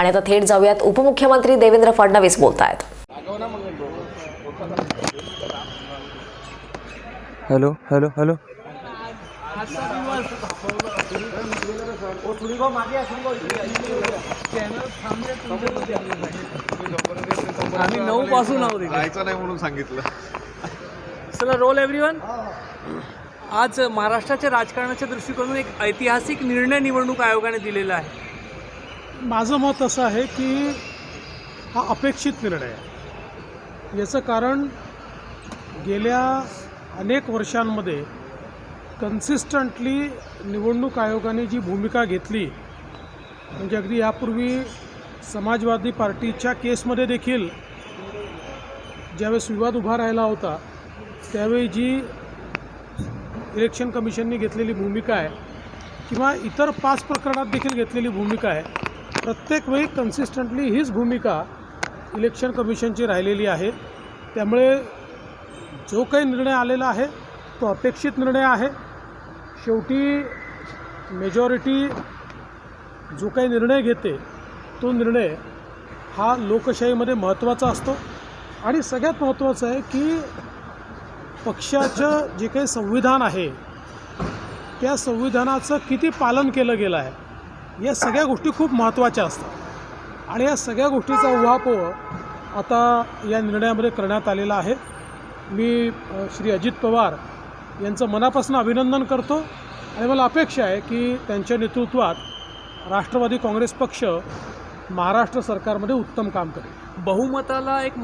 आणि आता थेट जाऊयात उपमुख्यमंत्री देवेंद्र फडणवीस बोलत आहेत हॅलो हॅलो हॅलो. आम्ही नऊ पासून आहोत. राहायचं नाही म्हणून सांगितलं. चला रोल एव्हरीवन आज महाराष्ट्राच्या राजकारणाच्या दृष्टिकोनातून एक ऐतिहासिक निर्णय निवडणूक आयोगाने दिलेला आहे. माझं मत असं आहे की हा अपेक्षित निर्णय आहे. याचं कारण गेल्या अनेक वर्षांमध्ये कन्सिस्टंटली निवडणूक आयोगाने जी भूमिका घेतली म्हणजे अगदी यापूर्वी समाजवादी पार्टीच्या केसमध्ये देखील ज्यावेळेस विवाद उभा राहिला होता त्यावेळी जी इलेक्शन कमिशनने घेतलेली भूमिका आहे किंवा इतर पाच प्रकरणात देखील घेतलेली भूमिका आहे प्रत्येक वेळी कन्सिस्टंटली हीच भूमिका इलेक्शन कमिशनची राहिलेली आहे. त्यामुळे जो काही निर्णय आलेला आहे तो अपेक्षित निर्णय आहे. शेवटी मेजॉरिटी जो काही निर्णय घेते तो निर्णय हा लोकशाहीमध्ये महत्त्वाचा असतो. आणि सगळ्यात महत्त्वाचं आहे की पक्षाचं जे काही संविधान आहे त्या संविधानाचं किती पालन केलं गेलं आहे. या सगळ्या गोष्टी खूप महत्त्वाच्या असतात. आणि या सगळ्या गोष्टीचा उहापोह आता या निर्णयामध्ये करण्यात आलेला आहे. मी श्री अजित पवार यांचं मनापासून अभिनंदन करतो. आणि मला अपेक्षा आहे की त्यांच्या नेतृत्वात राष्ट्रवादी काँग्रेस पक्ष महाराष्ट्र सरकारमध्ये उत्तम काम करेल. बहुमताला एक